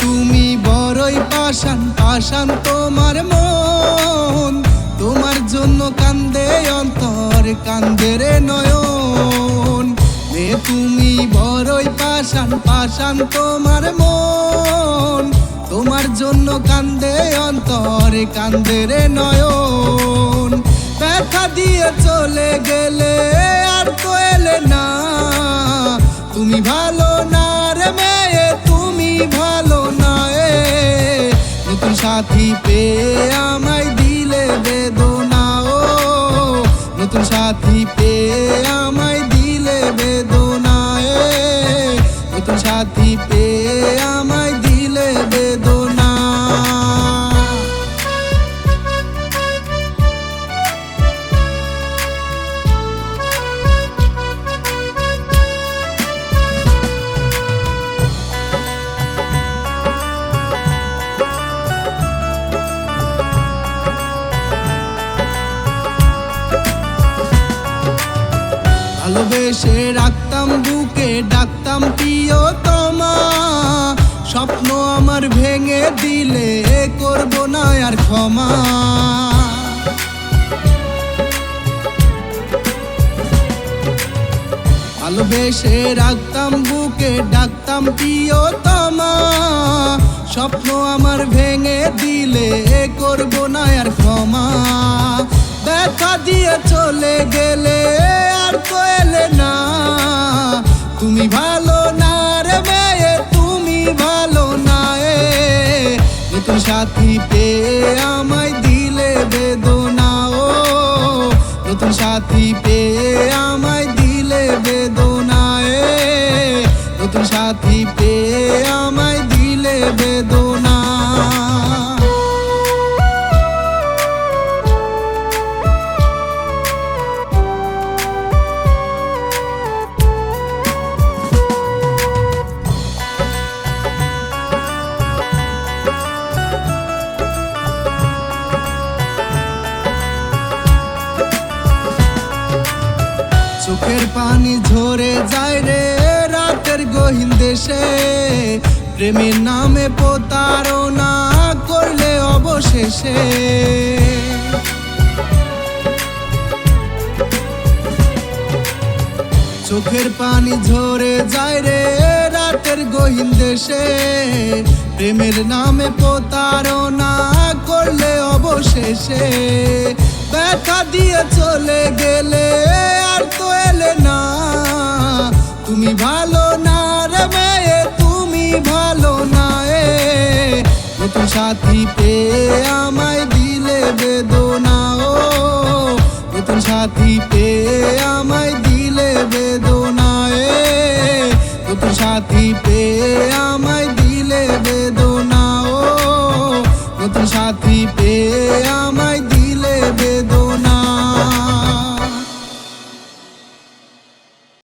তুমি বড়ই পাশান পাশান তোমার মন। তোমার জন্য কান্দে অন্তর, কান্দে রে নয়ন। মে তুমি বড়ই পাশান পাশান তোমার মন। তোমার জন্য কান্দে অন্তর, কান্দে রে নয়ন। সাথী পেয়ে আমায় দিলে বেদনা ও নতুন সাথী ভালোবেসে রাখতাম বুকে, ডাকতাম প্রিয় তোমা স্বপ্ন আমার ভেঙে দিলে করব না আর ক্ষমা। ভালোবেসে রাখতাম বুকে, ডাকতাম প্রিয় তোমা স্বপ্ন আমার ভেঙে দিলে করব না আর ক্ষমা। দেখা দিয়ে চলে গেলে ভালো না রে মেয়ে, তুমি ভালো না এ। নতুন সাথী পেয়ে আমায় দিলে বেদনা ও। নতুন সাথী পেয়ে আমায় দিলে বেদনা এ। নতুন সাথী পেয়ে আমায় দিলে বেদনা চোখের পানি ঝরে যায় রে রাতের গহীন দেশে। প্রেমের নামে প্রতারণা করলে অবশেষে। চোখের পানি ঝরে যায় রে রাতের গহীন দেশে। প্রেমের নামে প্রতারণা করলে অবশেষে। ব্যথা দিয়ে চলে গেলে তুমি ভালো না রে মেয়ে, তুমি ভালো না এ। নতুন সাথী পেয়ে আমায় দিলে বেদনা ও। নতুন সাথী পেয়ে আমায় দিলে বেদনা এ। নতুন সাথী পেয়ে আমায় দিলে বেদনা ও। নতুন সাথী পেয়ে